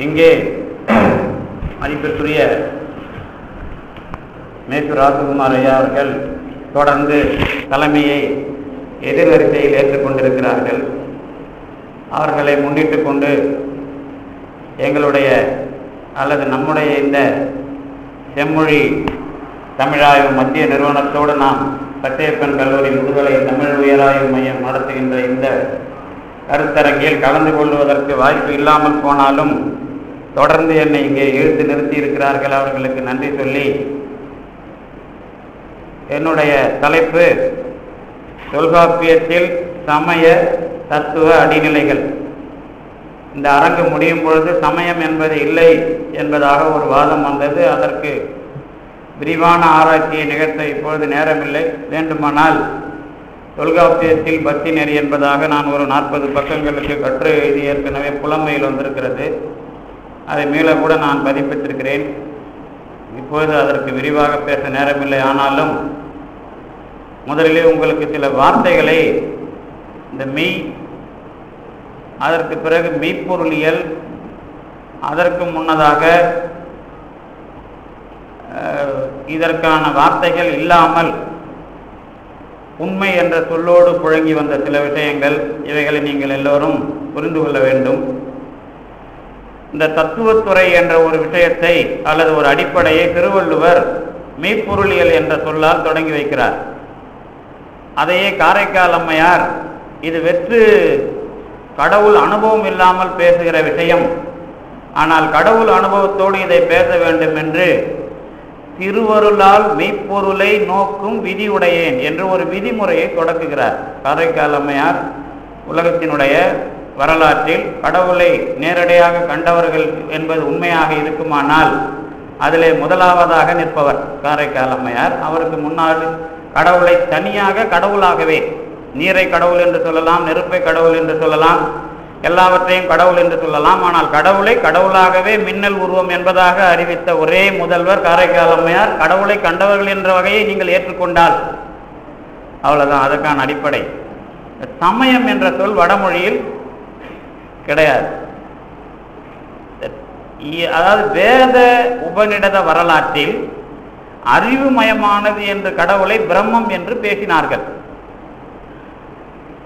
இங்கே மதிப்பிற்குரிய மேசு ராஜகுமார் ஐயா அவர்கள் தொடர்ந்து தலைமையை எதிர்வரிசையில் ஏற்றுக்கொண்டிருக்கிறார்கள் அவர்களை முன்னிட்டு கொண்டு எங்களுடைய அல்லது நம்முடைய இந்த செம்மொழி தமிழாய்வு மத்திய நிறுவனத்தோடு நாம் பச்சையப்பன் கல்லூரி முதுகலை தமிழ் உயராய்வு மையம் நடத்துகின்ற இந்த கருத்தரங்கில் கலந்து கொள்வதற்கு வாய்ப்பு இல்லாமல் போனாலும் தொடர்ந்து என்னை இங்கே இழுத்து நிறுத்தி இருக்கிறார்கள் அவர்களுக்கு நன்றி சொல்லி என்னுடைய தலைப்பு தொல்காப்பியத்தில் சமய தத்துவ அடிநிலைகள். இந்த அரங்கு முடியும் பொழுது சமயம் என்பது இல்லை என்பதாக ஒரு வாதம் வந்தது. அதற்கு விரிவான ஆராய்ச்சியை நிகழ்த்த இப்பொழுது நேரமில்லை. வேண்டுமானால் தொல்காப்பியத்தில் பக்தி நெறி என்பதாக நான் ஒரு நாற்பது பக்கங்களுக்கு கற்று இது ஏற்கனவே புலமையில் வந்திருக்கிறது. அதை மீள கூட நான் பதிப்பித்திருக்கிறேன். இப்பொழுது அதற்கு விரிவாக பேச நேரமில்லை. ஆனாலும் முதலிலே உங்களுக்கு சில வார்த்தைகளை இந்த மெய் அதற்கு பிறகு மெய்ப்பொருளியல் அதற்கு முன்னதாக இதற்கான வார்த்தைகள் இல்லாமல் உண்மை என்ற சொல்லோடு புழங்கி வந்த சில விஷயங்கள் இவைகளை நீங்கள் எல்லோரும் புரிந்து கொள்ள வேண்டும். இந்த தத்துவத்துறை என்ற ஒரு விஷயத்தை அல்லது ஒரு அடிப்படையை திருவள்ளுவர் மெய்ப்பொருளியல் என்ற சொல்லால் தொடங்கி வைக்கிறார். அதையே காரைக்கால் அம்மையார் இது வெற்று கடவுள் அனுபவம் இல்லாமல் பேசுகிற விஷயம். ஆனால் கடவுள் அனுபவத்தோடு இதை பேச வேண்டும் என்று திருவருளால் மெய்ப்பொருளை நோக்கும் விதி உடையேன் என்று ஒரு விதிமுறையை தொடக்குகிறார். காரைக்கால் அம்மையார் உலகத்தினுடைய வரலாற்றில் கடவுளை நேரடியாக கண்டவர்கள் என்பது உண்மையாக இருக்குமானால் அதிலே முதலாவதாக நிற்பவர் காரைக்கால் அம்மையார். அவருக்கு முன்னால் கடவுளை தனியாக கடவுளாகவே நீரை கடவுள் என்று சொல்லலாம் நெருப்பை கடவுள் என்று சொல்லலாம் எல்லாவற்றையும் கடவுள் என்று சொல்லலாம். ஆனால் கடவுளை கடவுளாகவே மின்னல் உருவம் என்பதாக அறிவித்த ஒரே முதல்வர் காரைக்கால் அம்மையார் கடவுளை கண்டவர்கள் என்ற வகையை நீங்கள் ஏற்றுக்கொண்டால் அவ்வளவுதான். அதற்கான அடிப்படை. சமயம் என்ற சொல் வடமொழியில் கிடையாது. அதாவது வேத உபநிடத வரலாற்றில் அறிவுமயமானது என்று கடவுளை பிரம்மம் என்று பேசினார்கள்.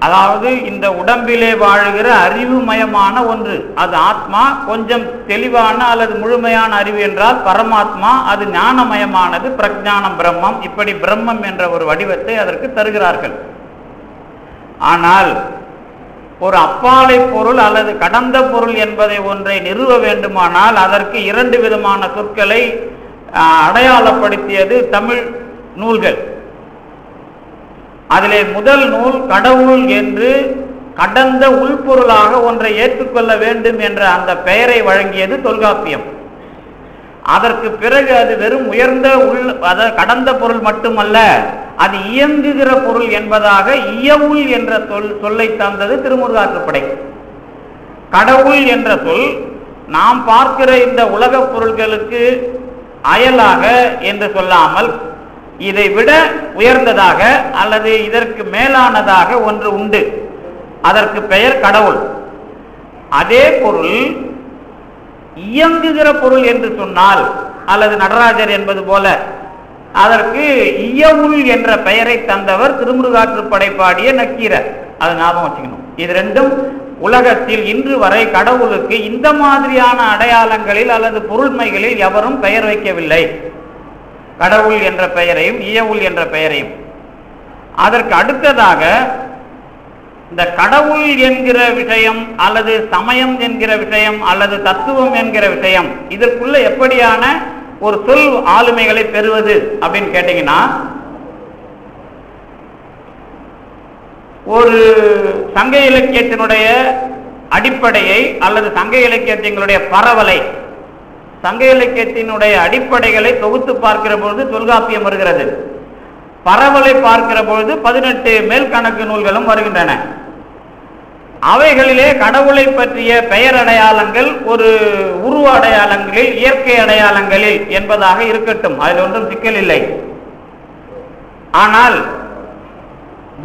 அதாவது இந்த உடம்பிலே வாழுகிற அறிவுமயமான ஒன்று அது ஆத்மா கொஞ்சம் தெளிவான அல்லது முழுமையான அறிவு என்றால் பரமாத்மா அது ஞானமயமானது பிரஜானம் பிரம்மம் இப்படி பிரம்மம் என்ற ஒரு வடிவத்தை அதற்கு தருகிறார்கள். ஆனால் ஒரு அப்பாலை பொருள் அல்லது கடந்த பொருள் என்பதை ஒன்றை நிறுவ வேண்டுமானால் அதற்கு இரண்டு விதமான சொற்களை அடையாளப்படுத்தியது தமிழ் நூல்கள். அதிலே முதல் நூல் கடவுள் என்று கடந்த உள்பொருளாக ஒன்றை ஏற்றுக்கொள்ள வேண்டும் என்ற அந்த பெயரை வழங்கியது தொல்காப்பியம். அதற்கு பிறகு அது வெறும் உயர்ந்த உள் அத கடந்த பொருள் மட்டுமல்ல அது இயங்குகிற பொருள் என்பதாக இயவுள் என்ற சொல் சொல்லை தந்தது திருமுருகாற்றுப்படை கடவுள் என்ற சொல் நாம் பார்க்கிற இந்த உலகப் பொருள்களுக்கு அயலாக என்று சொல்லாமல் இதை விட உயர்ந்ததாக அல்லது இதற்கு மேலானதாக ஒன்று உண்டு. அதற்கு பெயர் கடவுள். அதே பொருள் இயங்குகிற பொருள் என்று சொன்னால் அல்லது நடராஜர் என்பது போல அதற்கு இயவுள் என்ற பெயரை தந்தவர் திருமுருகாற்று படைப்பாடிய நக்கீரர். அதை ஞாபகம் வச்சுக்கணும். இது ரெண்டும் உலகத்தில் இன்று வரை கடவுளுக்கு இந்த மாதிரியான அடையாளங்களில் அல்லது பொருள்மைகளில் எவரும் பெயர் வைக்கவில்லை. கடவுள் என்ற பெயரையும் இயவுள் என்ற பெயரையும். அதற்கு அடுத்ததாக இந்த கடவுள் என்கிற விஷயம் அல்லது சமயம் என்கிற விஷயம் அல்லது தத்துவம் என்கிற விஷயம் இதற்குள்ள எப்படியான ஒரு சொல் ஆளுமைகளை பெறுவது அப்படின்னு கேட்டீங்கன்னா ஒரு சங்க இலக்கியத்தினுடைய அடிப்படையை அல்லது சங்க இலக்கியத்தினுடைய பரவலை சங்க இலக்கியத்தினுடைய அடிப்படைகளை தொகுத்து பார்க்கிற பொழுது தொல்காப்பியம் வருகிறது. பரவலை பார்க்கிற பொழுது பதினெட்டு மேல்கணக்கு நூல்களும் வருகின்றன. அவைகளிலே கடவுளை பற்றிய பெயர் அடையாளங்கள் ஒரு உருவ அடையாளங்களில் இயற்கை அடையாளங்களில் என்பதாக இருக்கட்டும். அதில் ஒன்றும் சிக்கல் இல்லை. ஆனால்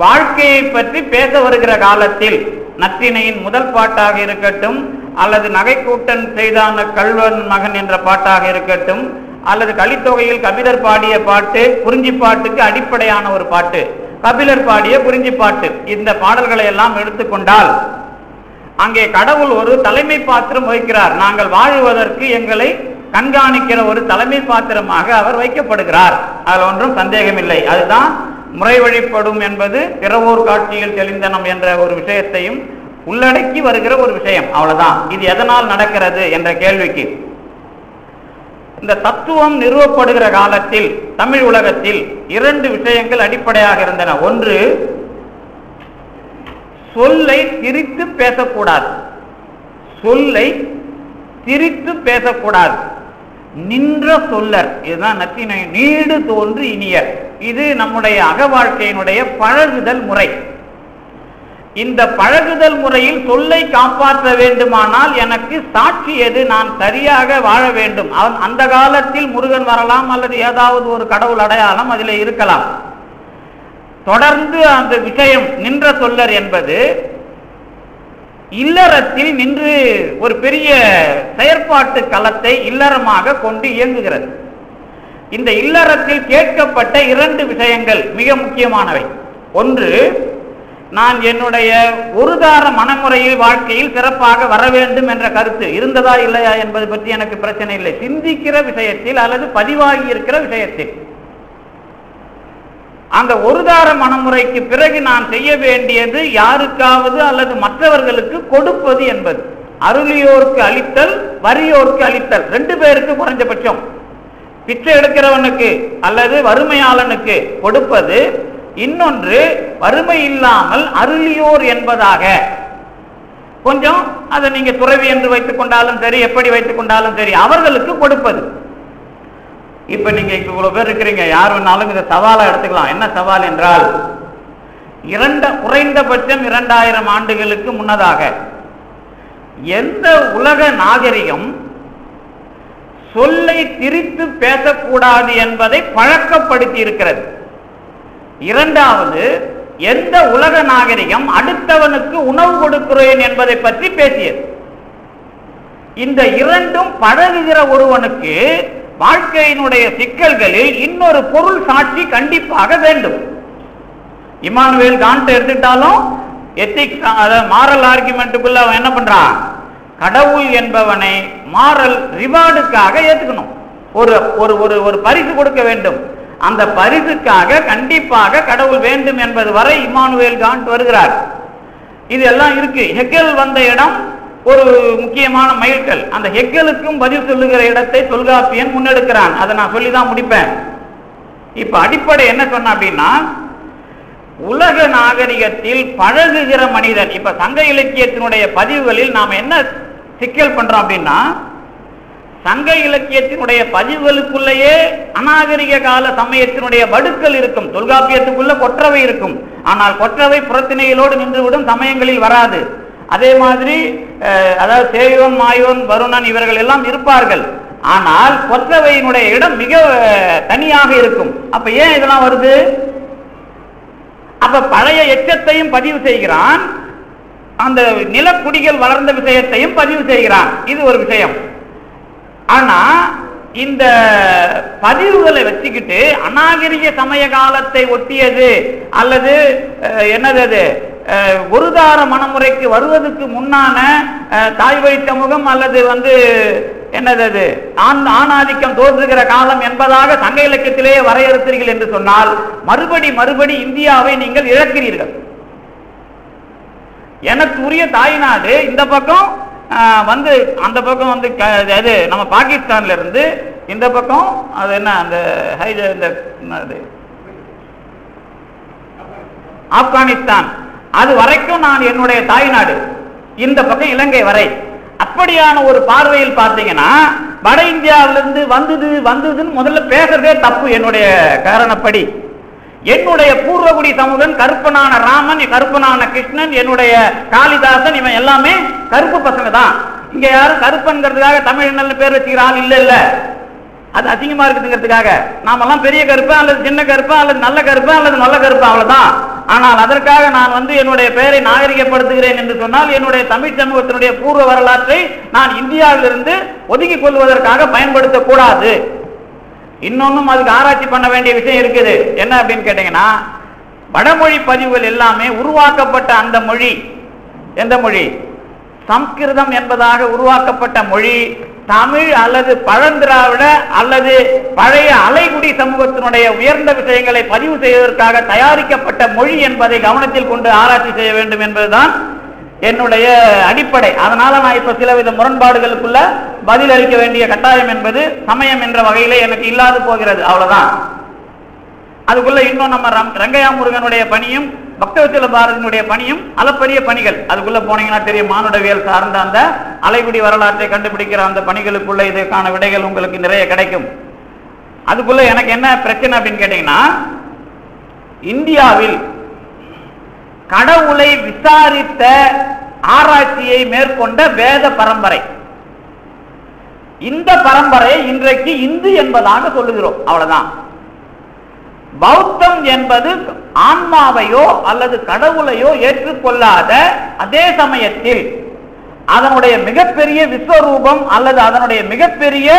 வாழ்க்கையை பற்றி பேச வருகிற காலத்தில் நற்றினையின் முதல் பாட்டாக இருக்கட்டும் அல்லது நகைக்கூட்டன் செய்தான கல்வன் மகன் என்ற பாட்டாக இருக்கட்டும் அல்லது கலித்தொகையில் கபிதர் பாடிய பாட்டு குறிஞ்சி பாட்டுக்கு அடிப்படையான ஒரு பாட்டு. கபிலர் பாடிய குறிஞ்சி பாட்டு. இந்த பாடல்களை எல்லாம் எடுத்துக்கொண்டால் அங்கே கடவுள் ஒரு தலைமை பாத்திரம் வகிக்கிறார். நாங்கள் வாழுவதற்கு எங்களை கண்காணிக்கிற ஒரு தலைமை பாத்திரமாக அவர் வைக்கப்படுகிறார். அதில் ஒன்றும் சந்தேகமில்லை. அதுதான் முறை வழிபடும் என்பது பிறவோர் காட்சியில் தெளிந்தனம் என்ற ஒரு விஷயத்தையும் உள்ளடக்கி வருகிற ஒரு விஷயம். அவ்வளவுதான். இது எதனால் நடக்கிறது என்ற கேள்விக்கு இந்த தத்துவம் நிறுவப்படுகிற காலத்தில் தமிழ் உலகத்தில் இரண்டு விஷயங்கள் அடிப்படையாக இருந்தன. ஒன்று சொல்லை திரித்து பேசக்கூடாது. சொல்லை திரித்து பேசக்கூடாது. நின்ற சொல்லர் இதுதான் நத்தினை நீடு தோன்று இனியர். இது நம்முடைய அக வாழ்க்கையினுடைய பழகுதல் முறை. இந்த பழகுதல் முறையில் சொல்லை காப்பாற்ற வேண்டுமானால் எனக்கு சாட்சி எது? நான் சரியாக வாழ வேண்டும். அவன் அந்த காலத்தில் முருகன் வரலாம் அல்லது ஏதாவது ஒரு கடவுள் அடையாளம் அதில் இருக்கலாம். தொடர்ந்து அந்த விஷயம் நின்ற சொல்லர் என்பது இல்லறத்தில் நின்று ஒரு பெரிய செயற்பாட்டு களத்தை இல்லறமாக கொண்டு இயங்குகிறது. இந்த இல்லறத்தில் கேட்கப்பட்ட இரண்டு விஷயங்கள் மிக முக்கியமானவை. ஒன்று நான் என்னுடைய ஒருதார மனமுறையில் வாழ்க்கையில் சிறப்பாக வர வேண்டும் என்ற கருத்து இருந்ததா இல்லையா என்பது பற்றி எனக்கு பிரச்சனை இல்லை. சிந்திக்கிற விஷயத்தில் அல்லது பதிவாகி இருக்கிற விஷயத்தில். அந்த ஒருதார மனமுறைக்கு பிறகு நான் செய்ய வேண்டியது யாருக்காவது அல்லது மற்றவர்களுக்கு கொடுப்பது என்பது. அருளியோருக்கு அளித்தல் வறியோருக்கு அளித்தல் ரெண்டு பேருக்கு குறைஞ்சபட்சம். பிச்சை எடுக்கிறவனுக்கு அல்லது வறுமையாளனுக்கு கொடுப்பது இன்னொன்று வறுமை இல்லாமல் அருளியோர் என்பதாக. கொஞ்சம் அதை நீங்க துறவி என்று வைத்துக் கொண்டாலும் சரி எப்படி வைத்துக் கொண்டாலும் சரி அவர்களுக்கு கொடுப்பது. இப்ப நீங்க இவ்வளவு பேர் இருக்கிறீங்க யார் வேணாலும் இதை சவாலா எடுத்துக்கலாம். என்ன சவால் என்றால் இரண்ட குறைந்தபட்சம் இரண்டாயிரம் ஆண்டுகளுக்கு முன்னதாக எந்த உலக நாகரிகம் சொல்லை திரித்து பேசக்கூடாது என்பதை பழக்கப்படுத்தி இருக்கிறது. இரண்டாவது எந்த உலக நாகரிகம் அடுத்தவனுக்கு உணவு கொடுக்கிறேன் என்பதை பற்றி பேசியது. இந்த இரண்டும் பழகுகிற ஒருவனுக்கு வாழ்க்கையினுடைய சிக்கல்களில் இன்னொரு பொருள் சாட்சி கண்டிப்பாக வேண்டும். இமானுவேல் காண்ட் எடுத்துட்டாலும் எத்திக்ஸ் மாரல் ஆர்குமெண்ட்டுக்குள்ள அவன் என்ன பண்றான்? கடவுள் என்பவனை மாரல் ரிவார்டுக்காக ஏத்துக்கணும். ஒரு ஒரு ஒரு ஒரு பரிசு கொடுக்க வேண்டும். அந்த பரிசுக்காக கண்டிப்பாக கடவுள் வேண்டும் என்பது வரை இமானுவேல் காண்ட் வருகிறார். இது எல்லாம் இருக்கு. ஹெக்கல் வந்த இடம் ஒரு முக்கியமான மைல்கல். அந்த ஹெக்கலுக்கும் பதில் சொல்லுகிற இடத்தை தொல்காப்பியன் முன்னெடுக்கிறான். அதை நான் சொல்லி தான் முடிப்பேன். இப்ப அடிப்படை என்ன சொன்ன அப்படின்னா உலக நாகரிகத்தில் பழகுகிற மனிதன் இப்ப சங்க இலக்கியத்தினுடைய பதிவுகளில் நாம் என்ன சிக்கல் பண்றோம் அப்படின்னா சங்க இலக்கியத்தினுடைய பதிவுகளுக்குள்ளேயே அநாகரிக கால சமயத்தினுடைய வடுக்கள் இருக்கும். தொல்காப்பியத்துக்குள்ள கொற்றவை இருக்கும். ஆனால் கொற்றவை புறத்திணைகளோடு நின்றுவிடும் சமயங்களில் வராது. அதே மாதிரி அதாவது சேயோன் மாயோன் வருணன் இவர்கள் எல்லாம் இருப்பார்கள். ஆனால் கொற்றவையினுடைய இடம் மிக தனியாக இருக்கும். அப்ப ஏன் இதெல்லாம் வருது? அப்ப பழைய எச்சத்தையும் பதிவு செய்கிறான். அந்த நிலக்குடிகள் வளர்ந்த விஷயத்தையும் பதிவு செய்கிறான். இது ஒரு விஷயம். ஆனா இந்த பதிவுகளை வச்சுக்கிட்டு அநாகரிக சமய காலத்தை ஒட்டியது அல்லது என்னது அது? ஒருதார மனமுறைக்கு வருவதற்கு முன்னான தாய் வைத்த முகம் அல்லது வந்து என்னது அது? ஆண் ஆணாதிக்கம் தோன்றுகிற காலம் என்பதாக சங்க இலக்கியத்திலேயே வரையறுத்தீர்கள் என்று சொன்னால் மறுபடி மறுபடி இந்தியாவை நீங்கள் இழக்கிறீர்கள். எனக்கு உரிய தாய்நாடு இந்த பக்கம் வந்து அந்த பக்கம் வந்து க- அது நம்ம பாகிஸ்தான்ல இருந்து இந்த பக்கம் அது என்ன அந்த ஹைஜ இந்த அது? ஆப்கானிஸ்தான். அது வரைக்கும் நான் என்னுடைய தாய்நாடு. இந்த பக்கம் இலங்கை வரை. அப்படியான ஒரு பார்வையில் பார்த்தீங்கன்னா வட இந்தியாவிலிருந்து வந்தது வந்ததுன்னு முதல்ல பேசுறதே தப்பு என்னுடைய காரணப்படி. என்னுடைய பூர்வகுடி சமூகம் கருப்பனான ராமன் கருப்பனான கிருஷ்ணன் என்னுடைய காளிதாசன் இவன் எல்லாமே கருப்பு பசங்க தான். இங்க யாரும் கருப்பன்கிறதுக்காக தமிழ் நல்ல பேர் வச்சுக்கிற ஆள் இல்ல இல்ல. அது அசிங்கமா இருக்குதுங்கிறதுக்காக. நாமெல்லாம் பெரிய கருப்பா அல்லது சின்ன கருப்பா அல்லது நல்ல கருப்பா அல்லது நல்ல கருப்பா அவ்வளவுதான். ஆனால் அதற்காக நான் வந்து என்னுடைய பெயரை நாகரிகப்படுத்துகிறேன் என்று சொன்னால் என்னுடைய தமிழ் சமூகத்தினுடைய பூர்வ வரலாற்றை நான் இந்தியாவிலிருந்து ஒதுக்கிக் கொள்வதற்காக பயன்படுத்தக்கூடாது. இன்னொன்னும் அதுக்கு ஆராய்ச்சி பண்ண வேண்டிய விஷயம் இருக்குது. என்ன அப்படின்னு கேட்டீங்கன்னா வடமொழி பதிவுகள் எல்லாமே உருவாக்கப்பட்ட அந்த மொழி. எந்த மொழி? சம்ஸ்கிருதம் என்பதாக உருவாக்கப்பட்ட மொழி தமிழ் அல்லது பழந்திராவிட அல்லது பழைய அலைகுடி சமூகத்தினுடைய உயர்ந்த விஷயங்களை பதிவு செய்வதற்காக தயாரிக்கப்பட்ட மொழி என்பதை கவனத்தில் கொண்டு ஆராய்ச்சி செய்ய வேண்டும் என்பதுதான் என்னுடைய அடிப்படை. அதனால நான் இப்ப சிலவித முரண்பாடுகளுக்குள்ள பதில் அளிக்க வேண்டிய கட்டாயம் என்பது சமயம் என்ற வகையில எனக்கு இல்லாது போகிறது. அவ்வளவுதான். அதுக்குள்ள இன்னும் நம்ம ரம்- ரங்கையா முருகனுடைய பணியும் பக்தவச்சல பாரதியினுடைய பணியும் அளப்பரிய பணிகள். அதுக்குள்ள போனீங்கன்னா தெரியும் மானுடவியல் சார்ந்த அந்த அலைகுடி வரலாற்றை கண்டுபிடிக்கிற அந்த பணிகளுக்குள்ள இதுக்கான விடைகள் உங்களுக்கு நிறைய கிடைக்கும். அதுக்குள்ள எனக்கு என்ன பிரச்சனை அப்படின்னு கேட்டீங்கன்னா இந்தியாவில் கடவுளை விசாரித்த ஆராய்ச்சியை மேற்கொண்ட வேத பரம்பரை. இந்த பரம்பரை இன்றைக்கு இந்து என்பதாக சொல்லுகிறோம். அவ்வளவுதான். பௌத்தம் என்பது ஆன்மாவையோ அல்லது கடவுளையோ ஏற்றுக்கொள்ளாத அதே சமயத்தில் அதனுடைய மிகப்பெரிய விஸ்வரூபம் அல்லது அதனுடைய மிகப்பெரிய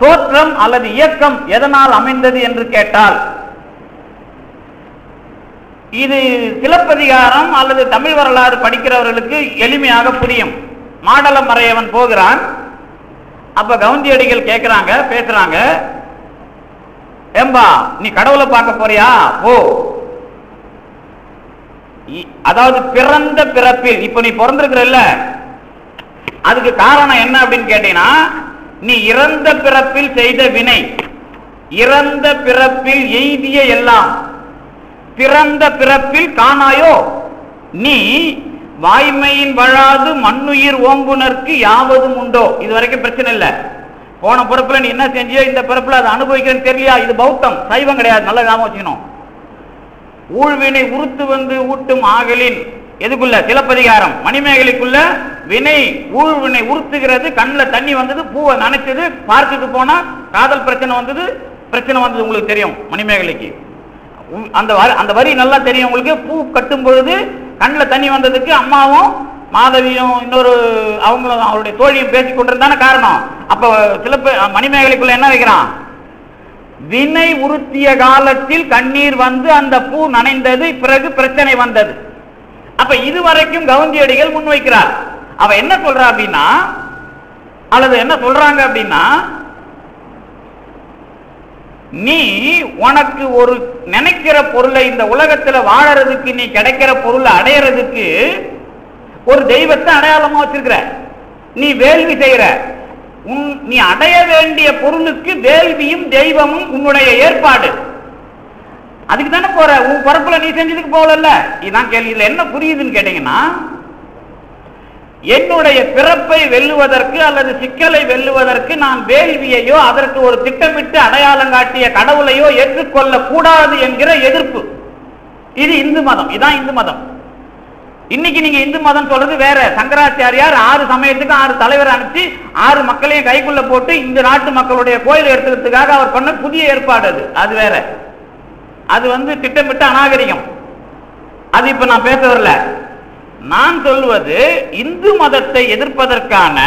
தோற்றம் அல்லது இயக்கம் எதனால் அமைந்தது என்று கேட்டால் இது சிலப்பதிகாரம் அல்லது தமிழ் வரலாறு படிக்கிறவர்களுக்கு எளிமையாக புரியும். மாடலம் மறையவன் போகிறான். அப்ப கவுந்தியடிகள் கேட்கிறாங்க பேசுறாங்க. ஏம்பா நீ கடவுளை பார்க்க போறியா? ஓ இ- அதாவது பிறந்த பிறப்பில் இப்ப நீ பிறந்திருக்கிறல்ல. அதுக்கு காரணம் என்ன அப்படின்னு கேட்டீங்கன்னா நீ இறந்த பிறப்பில் செய்த வினை இறந்த பிறப்பில் எய்திய எல்லாம் பிறந்த பிறப்பில் காணாயோ? நீ வாய்மையின் வழாது மண்ணுயிர் ஓம்புனர்க்கு யாவதும் உண்டோ? இது வரைக்கும் பிரச்சனை இல்லை. போன பிறப்புல நீ என்ன செஞ்சியோ இந்த பிறப்புல அதை அனுபவிக்கிறேன்னு தெரியலையா? இது பௌத்தம். சைவம் கிடையாது. நல்ல ஞாபகம் வச்சுக்கணும். ஊழ்வினை உறுத்து வந்து ஊட்டும் ஆகலின் எதுக்குள்ள? சிலப்பதிகாரம். மணிமேகலைக்குள்ள வினை ஊழ்வினை உறுத்துகிறது. கண்ணில் தண்ணி வந்தது பூவை நனைச்சது பார்க்குக்கு போனா காதல் பிரச்சனை வந்தது பிரச்சனை வந்தது உங்களுக்கு தெரியும் மணிமேகலைக்கு. அந்த வரி அந்த வரி நல்லா தெரியும் உங்களுக்கு. பூ கட்டும் பொழுது கண்ணில் தண்ணி வந்ததுக்கு அம்மாவும் மாதவியும் இன்னொரு அவங்களும் அவருடைய தோழியும் பேசி கொண்டிருந்தான காரணம். அப்ப சிலப்ப மணிமேகலைக்குள்ள என்ன வைக்கிறான்? வினை உறுத்திய காலத்தில் கண்ணீர் வந்து அந்த பூ நனைந்தது பிறகு பிரச்சனை வந்தது. அப்ப இதுவரைக்கும் கவுந்தியடிகள் முன்வைக்கிறார். அவ என்ன சொல்றா அப்படின்னா அல்லது என்ன சொல்றாங்க அப்படின்னா நீ உனக்கு ஒரு நினைக்கிற பொருளை இந்த உலகத்துல வாழறதுக்கு நீ கிடைக்கிற பொருளை அடையறதுக்கு ஒரு தெய்வத்தை அடையாளமா வச்சிருக்கிற. நீ வேள்வி செய்யற. உன் நீ அடைய வேண்டிய பொருளுக்கு வேள்வியும் தெய்வமும் உன்னுடைய ஏற்பாடு. அதுக்கு தானே போற? உன் பொறுப்புல நீ செஞ்சதுக்கு போகல இதான் கேள்வி. இதுல என்ன புரியுதுன்னு கேட்டீங்கன்னா என்னுடைய பிறப்பை வெல்லுவதற்கு அல்லது சிக்கலை வெல்லுவதற்கு நான் வேள்வியையோ அதற்கு ஒரு திட்டமிட்டு அடையாளம் காட்டிய கடவுளையோ ஏற்றுக்கொள்ள கூடாது என்கிற எதிர்ப்பு. இது இந்து மதம். இதான் இந்து மதம். இன்னைக்கு நீங்க இந்து மதம் சொல்றது வேற. சங்கராச்சாரியார் ஆறு சமயத்துக்கு ஆறு தலைவர் அனுப்பிச்சு ஆறு மக்களையும் கைக்குள்ள போட்டு இந்த நாட்டு மக்களுடைய கோயில் எடுத்துக்கிறதுக்காக அவர் பண்ண புதிய ஏற்பாடு அது. அது வேற. அது வந்து திட்டமிட்ட அநாகரிகம். அது இப்ப நான் பேச வரல நான் சொல்வது இந்து மதத்தை எதிர்ப்பதற்கான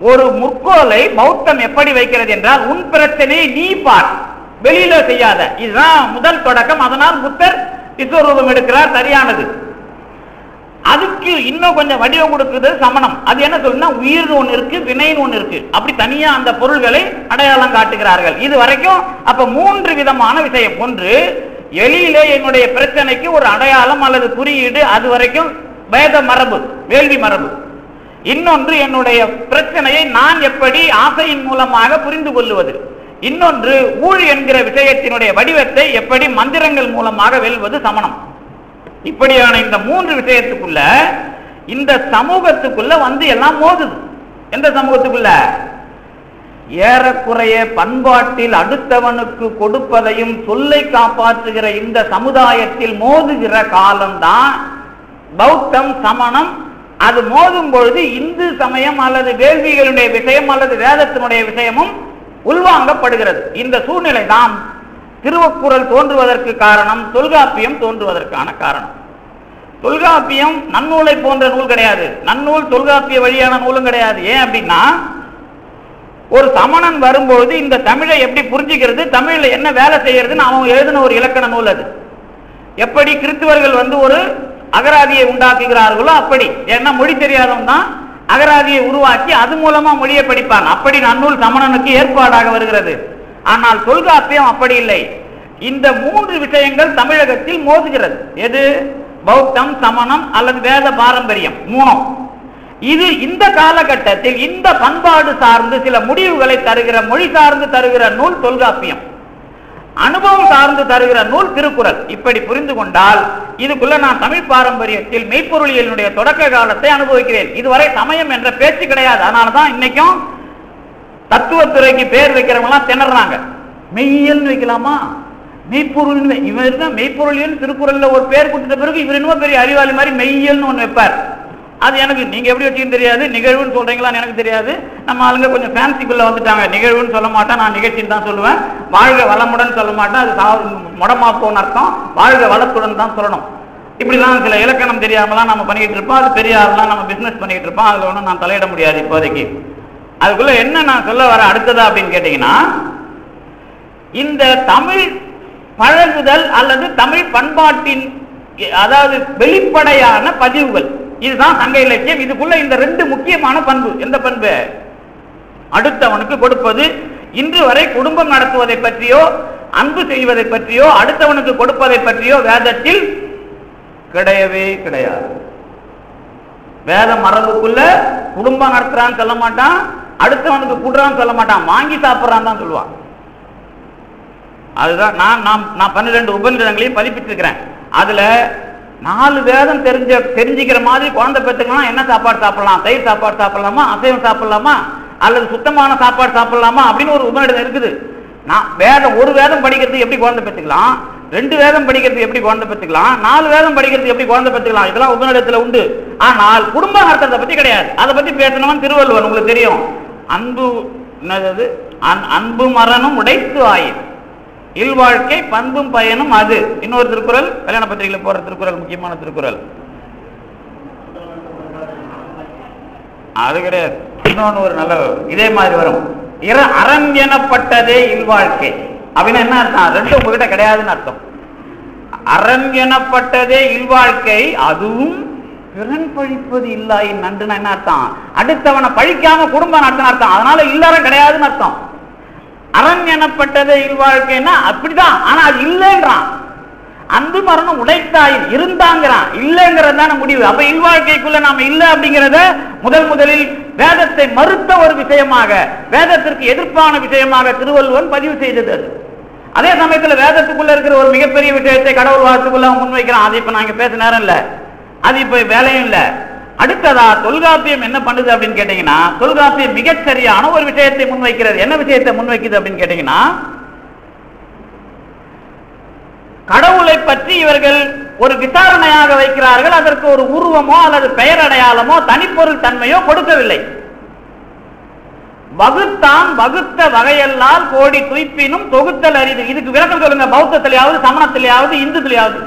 ஒரு முற்கோலை பௌத்தம் எப்படி வைக்கிறது என்றால் உன் பிரச்சனையை நீ பார். வெளியில செய்யாத. இதுதான் முதல் தொடக்கம். அதனால் புத்தர் விஸ்வரூபம் எடுக்கிறார் சரியானது. அதுக்கு இன்னும் கொஞ்சம் வடிவம் கொடுக்குது சமணம். அது என்ன சொல்லுன்னா உயிர்னு ஒன்று இருக்கு வினைன்னு ஒன்று இருக்கு. அப்படி தனியா அந்த பொருள்களை அடையாளம் காட்டுகிறார்கள். இது வரைக்கும் அப்ப மூன்று விதமான விஷயம். ஒன்று எளியிலே என்னுடைய பிரச்சனைக்கு ஒரு அடையாளம் அல்லது குறியீடு அது வரைக்கும் வேத மரபு வேள்வி மரபு. இன்னொன்று என்னுடைய பிரச்சனையை நான் எப்படி ஆசையின் மூலமாக புரிந்து கொள்ளுவது? இன்னொன்று ஊழ் என்கிற விஷயத்தினுடைய வடிவத்தை எப்படி மந்திரங்கள் மூலமாக வெல்வது சமணம்? இப்படியான இந்த மூன்று விஷயத்துக்குள்ள இந்த சமூகத்துக்குள்ள வந்து எல்லாம் மோதுது. எந்த சமூகத்துக்குள்ள? ஏறக்குறைய பண்பாட்டில் அடுத்தவனுக்கு கொடுப்பதையும் சொல்லை காப்பாற்றுகிற இந்த சமுதாயத்தில் மோதுகிற காலம்தான் பௌத்தம் சமணம். அது மோதும் பொழுது இந்து சமயம் அல்லது வேள்விகளுடைய விஷயம் அல்லது வேதத்தினுடைய விஷயமும் உள்வாங்கப்படுகிறது. இந்த சூழ்நிலை தான் திருவக்குறள் தோன்றுவதற்கு காரணம் தொல்காப்பியம் தோன்றுவதற்கான காரணம். தொல்காப்பியம் நன்னூலை போன்ற நூல் கிடையாது. நன்னூல் தொல்காப்பிய வழியான நூலும் கிடையாது. ஏன் அப்படின்னா ஒரு சமணன் வரும்போது இந்த தமிழை எப்படி புரிஞ்சுக்கிறது? தமிழில் என்ன வேலை செய்யறதுன்னு அவன் எழுதின ஒரு இலக்கண நூல் அது. எப்படி கிறிஸ்துவர்கள் வந்து ஒரு அகராதியை உண்டாக்குகிறார்களோ அப்படி. ஏன்னா மொழி தெரியாதவன் தான் அகராதியை உருவாக்கி அது மூலமா மொழியை படிப்பான். அப்படி நன்னூல் சமணனுக்கு ஏற்பாடாக வருகிறது. ஆனால் தொல்காப்பியம் அப்படி இல்லை. இந்த மூன்று விஷயங்கள் தமிழகத்தில் மோதுகிறது. எது? பௌத்தம் சமணம் அல்லது வேத பாரம்பரியம். மூணும். இது இந்த காலகட்டத்தில் இந்த பண்பாடு சார்ந்து சில முடிவுகளை தருகிற மொழி சார்ந்து தருகிற நூல் தொல்காப்பியம். அனுபவம் சார்ந்து தருகிற நூல் திருக்குறள். இப்படி புரிந்து கொண்டால் இதுக்குள்ள நான் தமிழ் பாரம்பரியத்தில் மெய்ப்பொருளியலினுடைய தொடக்க காலத்தை அனுபவிக்கிறேன். இதுவரை சமயம் என்ற பேச்சு கிடையாது. அதனாலதான் இன்னைக்கும் தத்துவத்துறைக்கு பேர் வைக்கிறவங்களாம் திணறாங்க. மெய்யல்னு வைக்கலாமா? மெய்ப்பொருள் இவர் தான் மெய்ப்பொருளியல் திருக்குறள்ல ஒரு பேர் கொடுத்த பிறகு இவர் இன்னும் பெரிய அறிவாளி மாதிரி மெய்யல்னு ஒன்று வைப்பார். அது எனக்கு நீங்க எப்படி வச்சுன்னு தெரியாது. நிகழ்வுன்னு சொல்றீங்களான்னு எனக்கு தெரியாது. நம்ம ஆளுங்க கொஞ்சம் ஃபேன்சிக்குள்ள வந்துட்டாங்க. நிகழ்வுன்னு சொல்ல மாட்டேன். நான் நிகழ்ச்சின்னு தான் சொல்லுவேன். வாழ்க வளமுடன் சொல்ல மாட்டேன். அது சா- முடமா போன அர்த்தம். வாழ்க வளத்துடன் தான் சொல்லணும். இப்படிலாம் சில இலக்கணம் தெரியாமலாம் நம்ம பண்ணிக்கிட்டு இருப்போம். அது பெரிய ஆள்லாம் நம்ம பிசினஸ் பண்ணிக்கிட்டு இருப்போம். அதுல ஒன்றும் நான் தலையிட முடியாது இப்போதைக்கு. அதுக்குள்ள என்ன நான் சொல்ல வர அடுத்ததா அப்படின்னு கேட்டீங்கன்னா இந்த தமிழ் பழகுதல் அல்லது தமிழ் பண்பாட்டின் அதாவது வெளிப்படையான பதிவுகள் இதுதான் சங்க இலக்கியம். இதுக்குள்ள இந்த ரெண்டு முக்கியமான பண்பு. எந்த பண்பு? அடுத்தவனுக்கு கொடுப்பது. இன்று வரை குடும்பம் நடத்துவதை பற்றியோ அன்பு செய்வதை பற்றியோ அடுத்தவனுக்கு கொடுப்பதை பற்றியோ வேதத்தில் கிடையவே கிடையாது. வேத மரபுக்குள்ள குடும்பம் நடத்துறான்னு சொல்ல மாட்டான் அடுத்தவனுக்கு கூடுறான்னு சொல்ல மாட்டான். வாங்கி சாப்பிட்றான்னு தான் சொல்லுவான். அதுதான் நான் நான் நான் பன்னிரெண்டு உபநிடங்களையும் பதிப்பிச்சிருக்கிறேன் அதுல நாலு வேதம் தெரிஞ்ச தெரிஞ்சுக்கிற மாதிரி குழந்தை பெற்றுக்கலாம் என்ன சாப்பாடு சாப்பிடலாம்? தயிர் சாப்பாடு சாப்பிடலாமா? அசைவம் சாப்பிடலாமா? அல்லது சுத்தமான சாப்பாடு சாப்பிடலாமா? அப்படின்னு ஒரு உபநிடம் இருக்குது. நான் வேதம் ஒரு வேதம் படிக்கிறது எப்படி குழந்தை பெற்றுக்கலாம்? ரெண்டு வேதம் படிக்கிறது எப்படி குழந்தை பெற்றுக்கலாம்? நாலு வேதம் படிக்கிறது எப்படி குழந்தை பெற்றுக்கலாம்? இதெல்லாம் உபநிடத்துல உண்டு. ஆனால் குடும்ப அர்த்தத்தை பத்தி கிடையாது. அதை பத்தி பேசணும்னு திருவள்ளுவர் உங்களுக்கு தெரியும். அன்பு என்னது அன்- அன்பு மரணம் உடைத்து ஆயின். இல்வாழ்க்கை பண்பும் பயனும் அது. இன்னொரு திருக்குறள் கல்யாண பத்திரிகையில் போற திருக்குறள் முக்கியமான திருக்குறள். அது கிடையாது. இன்னொன்னு ஒரு நல்ல இதே மாதிரி வரும். இற அறம் எனப்பட்டதே இல்வாழ்க்கை அப்படின்னு என்ன அர்த்தம்? ரெண்டும் உங்ககிட்ட கிடையாதுன்னு அர்த்தம். அறம் எனப்பட்டதே இல்வாழ்க்கை அதுவும் பிறன் பழிப்பது இல்லாயின் நன்றுனா என்ன அர்த்தம்? அடுத்தவனை பழிக்காம குடும்பம் நடத்தின அர்த்தம். அதனால இல்லாத கிடையாதுன்னு அர்த்தம். அரண் எனப்பட்டது இல்வாழ்க்கைன்னா அப்படிதான். ஆனா அது இல்லைன்றான். அன்பு மரணம் உடைத்தாயின் இருந்தாங்கிறான். இல்லைங்கிறதான முடிவு. அப்ப இல்வாழ்க்கைக்குள்ள நாம இல்லை அப்படிங்கிறத முதல் முதலில் வேதத்தை மறுத்த ஒரு விஷயமாக வேதத்திற்கு எதிர்ப்பான விஷயமாக திருவள்ளுவன் பதிவு செய்தது அது. அதே சமயத்துல வேதத்துக்குள்ள இருக்கிற ஒரு மிகப்பெரிய விஷயத்தை கடவுள் வாழ்த்துக்குள்ள முன்வைக்கிறான். அது இப்ப நாங்க பேச நேரம் இல்லை. அது இப்ப வேலையும் இல்லை. அடுத்ததா தொல்காப்பியம் என்ன பண்ணுது அப்படின்னு கேட்டீங்கன்னா தொல்காப்பியம் மிகச்சரியான ஒரு விஷயத்தை முன்வைக்கிறது. என்ன விஷயத்தை முன்வைக்குது அப்படின்னு கேட்டீங்கன்னா கடவுளை பற்றி இவர்கள் ஒரு விசாரணையாக வைக்கிறார்கள். அதற்கு ஒரு உருவமோ அல்லது பெயர் அடையாளமோ தனிப்பொருள் தன்மையோ கொடுக்கவில்லை. வகுத்தான் வகுத்த வகையெல்லாம் கோடி துய்ப்பினும் தொகுத்தல் அரிது. இதுக்கு விளக்கம் சொல்லுங்க. பௌத்தத்திலேயாவது சமணத்திலேயாவது இந்துத்திலேயாவது.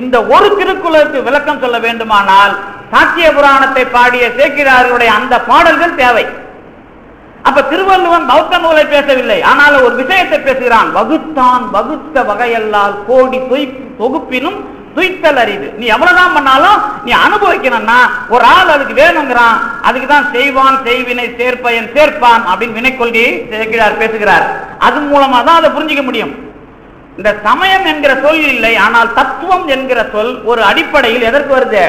இந்த ஒரு திருக்குறளுக்கு விளக்கம் சொல்ல வேண்டுமானால் சாத்திய புராணத்தை பாடிய சேக்கிரார்களுடைய அந்த பாடல்கள் தேவை. அப்ப திருவள்ளுவன் பௌத்த நூலை பேசவில்லை. ஆனால் ஒரு விஷயத்தை பேசுகிறான். வகுத்தான் வகுத்த வகையல்லால் கோடி தொகுப்பினும் துய்த்தல் அறிவு நீ எவ்வளவுதான் பண்ணாலும் நீ அனுபவிக்கணும்னா ஒரு ஆள் அதுக்கு வேணுங்கிறான். அதுக்கு தான் செய்வான் செய்வினை சேர்ப்பயன் சேர்ப்பான் அப்படின்னு வினை சேர்க்கிறார் பேசுகிறார். அது மூலமா தான் அதை புரிஞ்சுக்க முடியும். இந்த சமயம் என்கிற சொல் இல்லை ஆனால் தத்துவம் என்கிற சொல் ஒரு அடிப்படையில் எதற்கு வருது?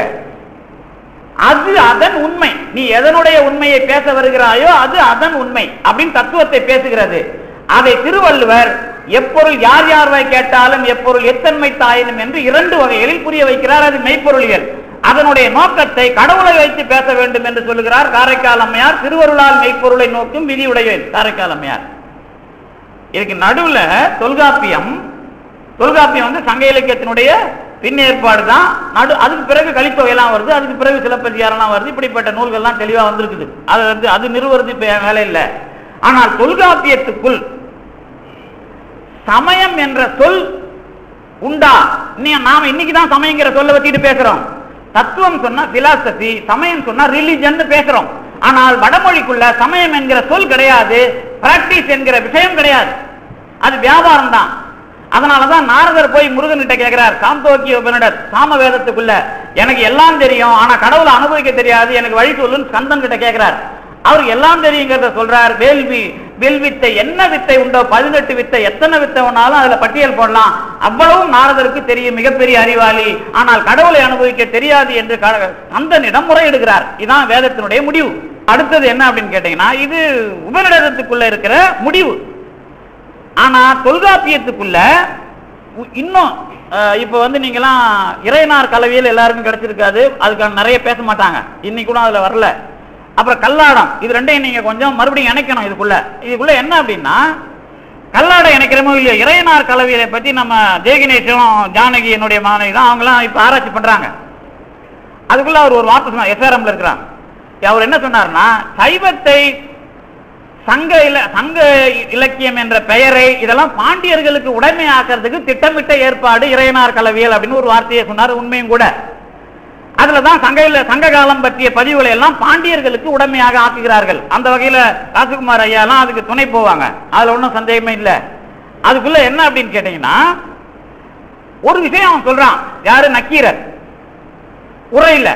அது அதன் உண்மை. நீ எதனுடைய உண்மையை பேச வருகிறாயோ அது அதன் உண்மை அப்படின்னு தத்துவத்தை பேசுகிறது. அதை திருவள்ளுவர் எப்பொருள் யார் யார் கேட்டாலும் எப்பொருள் எத்தன்மை தாயினும் என்று இரண்டு வகைகளில் புரிய வைக்கிறார். அது மெய்ப்பொருளியல். அதனுடைய நோக்கத்தை கடவுளை வைத்து பேச வேண்டும் என்று சொல்லுகிறார் காரைக்கால் அம்மையார். திருவருளால் மெய்ப்பொருளை நோக்கும் விதியுடையவன் காரைக்கால் அம்மையார். இதுக்கு நடுவில் தொல்காப்பியம். தொல்காப்பியம் வந்து சங்க இலக்கியத்தினுடைய பின் ஏற்பாடு தான். நடு அதுக்கு பிறகு கலித்தொகையெல்லாம் வருது அதுக்கு பிறகு சிலப்பதிகாரம்லாம் வருது. இப்படிப்பட்ட நூல்கள்லாம் தெளிவாக வந்திருக்குது. அது வந்து அது நிறுவுறது இப்போ என் வேலை இல்லை. ஆனால் தொல்காப்பியத்துக்குள் சமயம் என்ற சொல் உண்டா? நீ நாம் இன்னைக்கு தான் சமயங்கிற சொல்ல வச்சுட்டு பேசுகிறோம் தத்துவம் சொன்னால் பிலாசபி சமயம் சொன்னால் ரிலிஜன் பேசுகிறோம் ஆனால் வடமொழிக்குள்ள சமயம் என்கிற சொல் கிடையாது பிராக்டிஸ் என்கிற விஷயம் கிடையாது. அது வியாபாரம் தான். அதனாலதான் நாரதர் போய் முருகன்கிட்ட கேட்கிறார் சாந்தோக்கிய உபனிடர் சாம வேதத்துக்குள்ள எனக்கு எல்லாம் தெரியும் ஆனா கடவுளை அனுபவிக்க தெரியாது எனக்கு வழி சொல்லுன்னு கந்தன் கிட்ட கேட்கிறார் அவருக்கு எல்லாம் தெரியுங்கிறத சொல்றார். வேள்வி வேள்வித்தை என்ன வித்தை உண்டோ பதினெட்டு வித்தை எத்தனை வித்தை ஒன்னாலும் அதுல பட்டியல் போடலாம். அவ்வளவும் நாரதருக்கு தெரியும் மிகப்பெரிய அறிவாளி. ஆனால் கடவுளை அனுபவிக்க தெரியாது என்று க- முறையிடுகிறார் இதான் வேதத்தினுடைய முடிவு. அடுத்தது என்ன அப்படின்னு கேட்டீங்கன்னா இது உபநிடதத்துக்குள்ள இருக்கிற முடிவு. ஆனா தொல்காப்பியத்துக்குள்ள இன்னும் இப்போ இப்ப வந்து நீங்களாம் இறையனார் கலவியில் எல்லாருக்கும் கிடைச்சிருக்காது அதுக்கான நிறைய பேச மாட்டாங்க. இன்னைக்கு கூட அதுல வரல. அப்புறம் கல்லாடம் இது ரெண்டையும் நீங்க கொஞ்சம் மறுபடியும் இணைக்கணும் இதுக்குள்ள. இதுக்குள்ள என்ன அப்படின்னா கல்லாடை இணைக்கிறமோ இல்லையோ இறையனார் கலவியலை பத்தி நம்ம ஜெயகணேஷும் ஜானகி என்னுடைய மாணவி தான் அவங்களாம் இப்ப ஆராய்ச்சி பண்றாங்க. அதுக்குள்ள அவர் ஒரு வார்த்தை சொன்னார் எஸ்ஆர்எம்ல இருக்கிறாங்க அவர் என்ன சொன்னார்னா சைவத்தை சங்க இல சங்க இலக்கியம் என்ற பெயரை இதெல்லாம் பாண்டியர்களுக்கு உடைமையாக்குறதுக்கு திட்டமிட்ட ஏற்பாடு இறையனார் கலவியல் அப்படின்னு ஒரு வார்த்தையை சொன்னார் உண்மையும் கூட. அதுலதான் சங்க சங்க காலம் பற்றிய பதிவுகளை எல்லாம் பாண்டியர்களுக்கு உடைமையாக ஆக்குகிறார்கள். அந்த வகையில ராஜகுமார் ஐயா எல்லாம் அதுக்கு துணை போவாங்க. அதுல ஒன்றும் சந்தேகமே இல்லை. அதுக்குள்ள என்ன அப்படின்னு கேட்டீங்கன்னா ஒரு விஷயம் அவன் சொல்றான். யாரு? நக்கீரர் உரையில.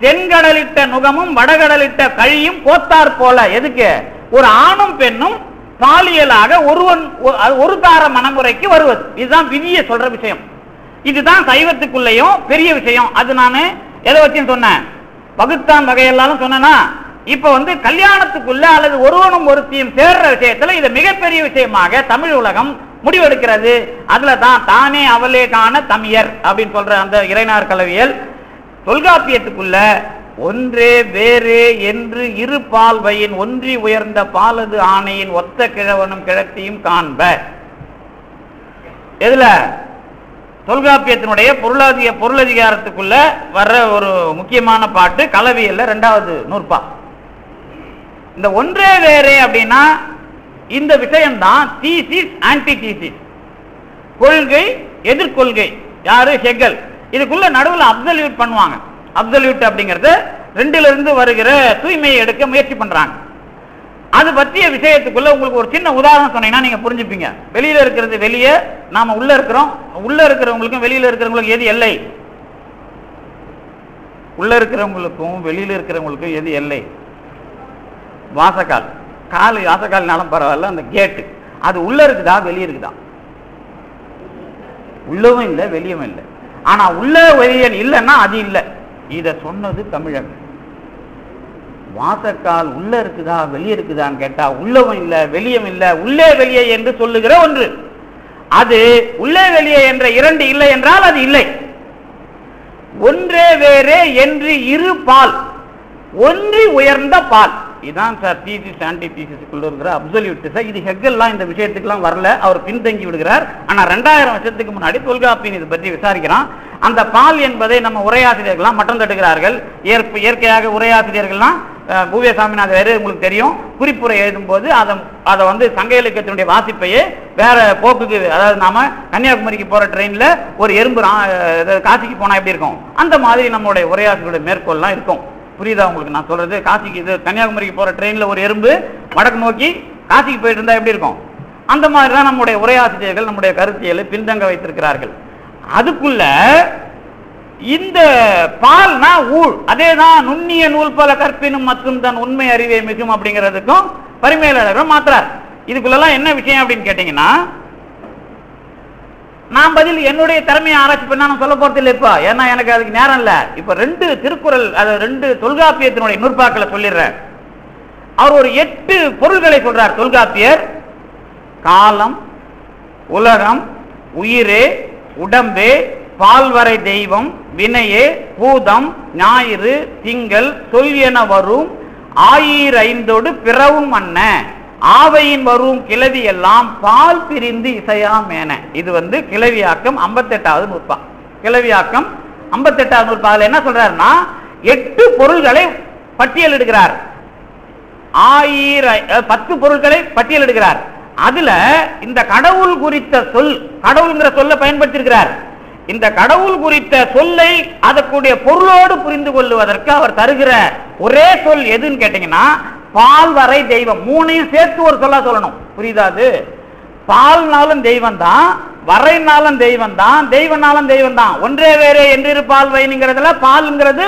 தென்கடலிட்ட நுகமும் வடகடலிட்ட கழியும் போத்தார் போல. எதுக்கு? ஒரு ஆணும் பெண்ணும் பாலியலாக ஒருவன் ஒ- அது ஒரு தார மனமுறைக்கு வருவது. இதுதான் விதியை சொல்ற விஷயம். இதுதான் சைவத்துக்குள்ளேயும் பெரிய விஷயம். அது நான் எதை வச்சுன்னு சொன்னேன்? பகுத்தான் வகையெல்லாம் சொன்னேன்னா இப்ப வந்து கல்யாணத்துக்குள்ள அல்லது ஒருவனும் ஒருத்தியும் சேர்ற விஷயத்துல இது மிகப்பெரிய விஷயமாக தமிழ் உலகம் முடிவெடுக்கிறது. அதுல தான் தானே அவளே காண தமியர் அப்படின்னு சொல்ற அந்த இறைனார் கலவியல் தொல்காப்பியத்துக்குள்ள ஒன்றே வேறே என்று இரு பால்வையின் ஒன்றி உயர்ந்த பாலது ஆணையின் ஒத்த கிழவனும் கிழத்தியும் காண்ப. எதுல? தொல்காப்பியத்தினுடைய பொருளாதிய பொருளதிகாரத்துக்குள்ள வர்ற ஒரு முக்கியமான பாட்டு கலவியல்ல ரெண்டாவது நூற்பா. இந்த ஒன்றே வேறே அப்படின்னா இந்த விஷயம்தான் தீசிஸ் ஆன்டி தீசிஸ் கொள்கை எதிர்கொள்கை. யாரு? ஹெகல் இதுக்குள்ள நடுவில் அப்சல்யூட் பண்ணுவாங்க. அப்சல்யூட் அப்படிங்கிறது ரெண்டுல இருந்து வருகிற தூய்மையை எடுக்க முயற்சி பண்றாங்க. அது பற்றிய விஷயத்துக்குள்ள உங்களுக்கு ஒரு சின்ன உதாரணம் சொன்னீங்கன்னா நீங்க புரிஞ்சுப்பீங்க. வெளியில இருக்கிறது வெளியே நாம உள்ள இருக்கிறோம். உள்ள இருக்கிறவங்களுக்கும் வெளியில இருக்கிறவங்களுக்கும் எது எல்லை? உள்ள இருக்கிறவங்களுக்கும் வெளியில இருக்கிறவங்களுக்கும் எது எல்லை? வாசக்கால். கால் வாசக்கால்னாலும் பரவாயில்ல அந்த கேட்டு. அது உள்ள இருக்குதா வெளியே இருக்குதா? உள்ளவும் இல்லை வெளியவும் இல்லை. ஆனா உள்ள வெளியே இல்லைன்னா அது இல்லை. இத சொன்னது தமிழன். வாசக்கால் உள்ள இருக்குதா வெளியே இருக்குதான்னு கேட்டா உள்ளவும் இல்லை வெளியும் இல்லை உள்ளே வெளியே என்று சொல்லுகிற ஒன்று. அது உள்ளே வெளியே என்ற இரண்டு இல்லை என்றால் அது இல்லை. ஒன்றே வேறே என்று இரு பால் ஒன்றி உயர்ந்த பால். இதான் சார் தீசிஸ் ஆன்டி தீசிஸ்க்குள்ள இருக்கிற அப்சல்யூட்டிஸ இது ஹெக்கெல்லாம் இந்த விஷயத்துக்குலாம் வரல. அவர் பின்தங்கி விடுகிறார். ஆனா ரெண்டாயிரம் வருஷத்துக்கு முன்னாடி தொல்காப்பியன் இது பற்றி விசாரிக்கிறான். அந்த பால் என்பதை நம்ம உரையாசிரியர்கள்லாம் மட்டம் தட்டுகிறார்கள். ஏற்ப இயற்கையாக உரையாசிரியர்கள்லாம் அஹ், பூவே வேறு உங்களுக்கு தெரியும். குறிப்புரை எழுதும்போது அதை அதை வந்து சங்க இலக்கியத்தினுடைய வாசிப்பையே வேற போக்குக்கு அதாவது நாம கன்னியாகுமரிக்கு போற ட்ரெயின்ல ஒரு எறும்பு காசிக்கு போனா எப்படி இருக்கும்? அந்த மாதிரி நம்மளுடைய உரையாசிரியர்களுடைய மேற்கோள்லாம் இருக்கும். புரியுதா உங்களுக்கு நான் சொல்றது? காசிக்கு இது கன்னியாகுமரிக்கு போற ட்ரெயின்ல ஒரு எறும்பு வடக்கு நோக்கி காசிக்கு போயிட்டு இருந்தா எப்படி இருக்கும்? அந்த மாதிரி தான் நம்முடைய உரையாசிரியர்கள் நம்முடைய கருத்தியலை பின்தங்க வைத்திருக்கிறார்கள். அதுக்குள்ள இந்த பால்னா ஊழ். அதேதான் நுண்ணிய நூல் பல கற்பினும் மற்றும் தன் உண்மை அறிவை மிகும் அப்படிங்கிறதுக்கும் பரிமையாளர்கள் மாத்துறார் இதுக்குள்ளெல்லாம் என்ன விஷயம் அப்படின்னு கேட்டீங்கன்னா நான் பதில் என்னுடைய திறமையை ஆராய்ச்சி பண்ணா நான் சொல்ல போறது இல்லை இப்போ. ஏன்னா எனக்கு அதுக்கு நேரம் இல்லை. இப்போ ரெண்டு திருக்குறள் அது ரெண்டு தொல்காப்பியத்தினுடைய நூற்பாக்களை சொல்லிடுறேன். அவர் ஒரு எட்டு பொருள்களை சொல்றார் தொல்காப்பியர். காலம் உலகம் உயிரே உடம்பே பால்வரை தெய்வம் வினையே பூதம் ஞாயிறு திங்கள் சொல் என வரும். ஆயிர ஐந்தோடு பிறவும் அன்ன. ஆவையின் வரும் கிளவி எல்லாம் பால் பிரிந்து இசையாம் என இது வந்து கிளவியாக்கம் ஐம்பத்தெட்டாவது நூற்பா. கிளவியாக்கம் ஐம்பத்தெட்டாவது நூற்பா. என்ன சொல்றாருன்னா எட்டு பொருள்களை பட்டியலிடுகிறார் ஆயிர பத்து பொருட்களை பட்டியலிடுகிறார் அதுல இந்த கடவுள் குறித்த சொல் கடவுள்ங்கிற சொல்ல பயன்படுத்தியிருக்கிறார். இந்த கடவுள் குறித்த சொல்லை அதற்குடைய பொருளோடு புரிந்து கொள்வதற்கு அவர் தருகிற ஒரே சொல் எதுன்னு கேட்டீங்கன்னா பால் வரை தெய்வம். மூணையும் சேர்த்து ஒரு சொல்லா சொல்லணும். புரியுதா அது? பால்னாலும் தெய்வம் தான் வரைனாலும் தெய்வம் தான் தெய்வனாலும் தெய்வம் தான் ஒன்றே வேறே என்றிரு பால் வைனுங்கிறதுல பால்ங்கிறது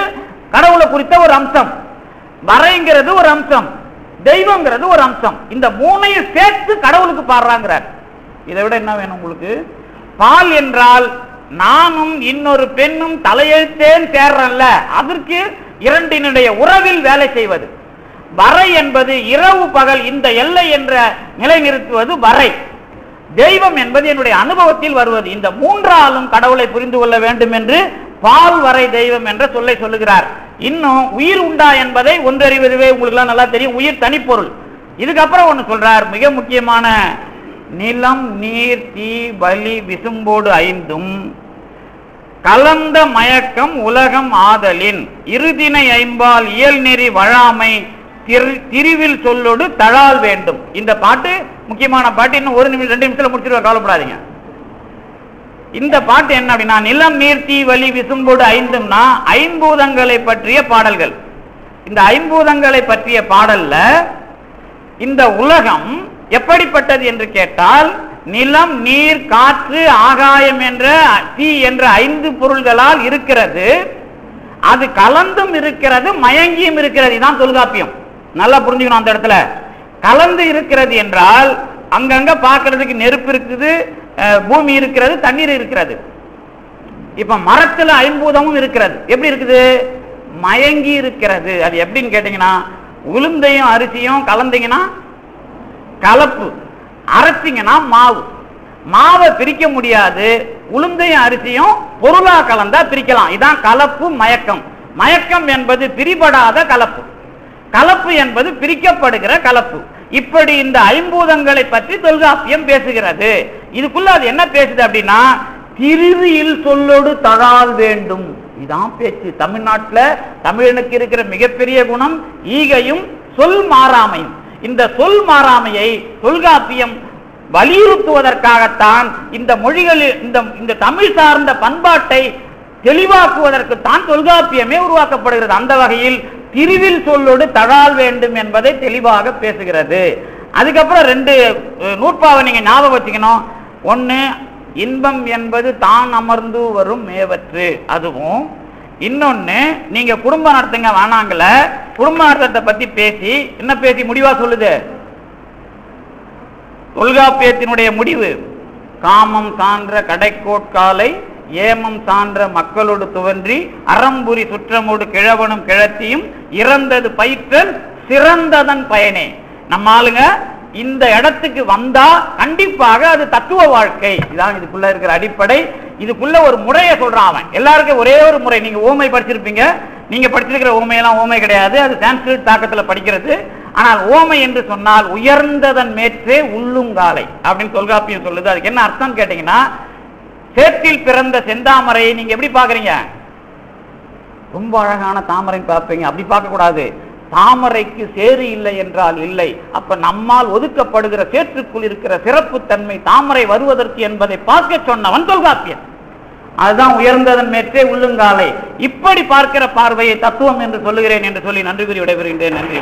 கடவுளை குறித்த ஒரு அம்சம். வரைங்கிறது ஒரு அம்சம். தெய்வங்கிறது ஒரு அம்சம். இந்த மூணையும் சேர்த்து கடவுளுக்கு பாடுறாங்கிறார். இதை விட என்ன வேணும் உங்களுக்கு? பால் என்றால் நானும் இன்னொரு பெண்ணும் தலையெழுத்தேன் சேர்றல்ல. அதற்கு இரண்டினுடைய உறவில் வேலை செய்வது. வரை என்பது இரவு பகல் இந்த எல்லை என்ற நிலைநிறுத்துவது வரை. தெய்வம் என்பது என்னுடைய அனுபவத்தில் வருவது. இந்த மூன்றாலும் கடவுளை புரிந்து கொள்ள வேண்டும் என்று பால் வரை தெய்வம் என்ற சொல்லை சொல்லுகிறார். இன்னும் உயிர் உண்டா என்பதை ஒன்றறிவதுவே உங்களுக்கு எல்லாம் நல்லா தெரியும். உயிர் தனிப்பொருள். இதுக்கப்புறம் ஒன்று சொல்றார். மிக முக்கியமான நிலம் நீர் தீ வலி விசும்போடு ஐந்தும். கலந்த மயக்கம் உலகம் ஆதலின். இறுதினை ஐம்பால் இயல் நெறி வழாமை திரு- திருவில் தழால் வேண்டும். இந்த பாட்டு முக்கியமான பாட்டு. இன்னும் ஒரு நிமிஷம் ரெண்டு நிமிஷத்தில் முடிச்சிருவா கவலைப்படாதீங்க. இந்த பாட்டு என்ன அப்படின்னா நிலம் நீர் வலி விசும்போடு ஐந்தும்னா ஐம்பூதங்களை பற்றிய பாடல்கள். இந்த ஐம்பூதங்களை பற்றிய பாடல்ல இந்த உலகம் எப்படிப்பட்டது என்று கேட்டால் நிலம் நீர் காற்று ஆகாயம் என்ற தீ என்ற ஐந்து பொருள்களால் இருக்கிறது. அது கலந்தும் இருக்கிறது மயங்கியும் இருக்கிறது. தான் தொல்காப்பியம். நல்லா புரிஞ்சுக்கணும் அந்த இடத்துல. கலந்து இருக்கிறது என்றால் அங்கங்க பார்க்கறதுக்கு நெருப்பு இருக்குது பூமி இருக்கிறது தண்ணீர் இருக்கிறது. இப்ப மரத்துல ஐம்பூதமும் இருக்கிறது. எப்படி இருக்குது? மயங்கி இருக்கிறது. அது எப்படின்னு கேட்டீங்கன்னா உளுந்தையும் அரிசியும் கலந்தீங்கன்னா கலப்பு. அரைச்சிங்கன்னா மாவு. மாவை பிரிக்க முடியாது. உளுந்தையும் அரிசியும் பொருளா கலந்தா பிரிக்கலாம். இதான் கலப்பு மயக்கம். மயக்கம் என்பது பிரிபடாத கலப்பு. கலப்பு என்பது பிரிக்கப்படுகிற கலப்பு. இப்படி இந்த ஐம்பூதங்களை பற்றி தொல்காப்பியம் பேசுகிறது. இதுக்குள்ள அது என்ன பேசுது அப்படின்னா திருவியில் சொல்லோடு தழால் வேண்டும். இதான் பேச்சு. தமிழ்நாட்டில் தமிழனுக்கு இருக்கிற மிகப்பெரிய குணம் ஈகையும் சொல் மாறாமையும். இந்த சொல் மாறாமையை தொல்காப்பியம் வலியுறுத்துவதற்காகத்தான் இந்த மொழிகளில் இந்த இந்த தமிழ் சார்ந்த பண்பாட்டை தெளிவாக்குவதற்கு தான் தொல்காப்பியமே உருவாக்கப்படுகிறது. அந்த வகையில் திருவில் சொல்லோடு தழால் வேண்டும் என்பதை தெளிவாக பேசுகிறது. அதுக்கப்புறம் ரெண்டு நூற்பாவை நீங்க ஞாபகம் வச்சுக்கணும் ஒன்று இன்பம் என்பது தான் அமர்ந்து வரும் மேவற்று அதுவும் இன்னொன்னு நீங்க குடும்பம் நடத்துங்க வேணாங்கள குடும்ப நடத்தத்தை பத்தி பேசி என்ன பேசி முடிவா சொல்லுது? தொல்காப்பியத்தினுடைய முடிவு காமம் சான்ற கடைக்கோட்காலை ஏமம் சான்ற மக்களோடு துவன்றி அறம்புரி சுற்றமோடு கிழவனும் கிழத்தியும் இறந்தது பயிற்றல் சிறந்ததன் பயனே. நம்ம ஆளுங்க இந்த இடத்துக்கு வந்தா கண்டிப்பாக அது தத்துவ வாழ்க்கை. இதான் இதுக்குள்ள இருக்கிற அடிப்படை. இதுக்குள்ள ஒரு முறையை சொல்றான் அவன். எல்லாருக்கும் ஒரே ஒரு முறை. நீங்க ஓமை படிச்சிருப்பீங்க. நீங்க படிச்சிருக்கிற ஓமையெல்லாம் ஓமை கிடையாது. அது சான்ஸ்கிரிட் தாக்கத்துல படிக்கிறது. ஆனால் ஓமை என்று சொன்னால் உயர்ந்ததன் மேற்றே உள்ளுங்காலை அப்படின்னு தொல்காப்பியம் சொல்லுது. அதுக்கு என்ன அர்த்தம் கேட்டீங்கன்னா சேற்றில் பிறந்த செந்தாமரையை நீங்க எப்படி பாக்குறீங்க ரொம்ப அழகான தாமரை பார்ப்பீங்க. அப்படி பார்க்க கூடாது தாமரைக்கு சேறு இல்லை என்றால் இல்லை. அப்ப நம்மால் ஒதுக்கப்படுகிற சேற்றுக்குள் இருக்கிற சிறப்பு தன்மை தாமரை வருவதற்கு என்பதை பார்க்க சொன்னவன் தொல்காப்பியன். அதுதான் உயர்ந்ததன் மேற்றே உள்ளுங்காலை. இப்படி பார்க்கிற பார்வையை தத்துவம் என்று சொல்லுகிறேன் என்று சொல்லி நன்றி கூறி விடைபெறுகின்றேன். நன்றி.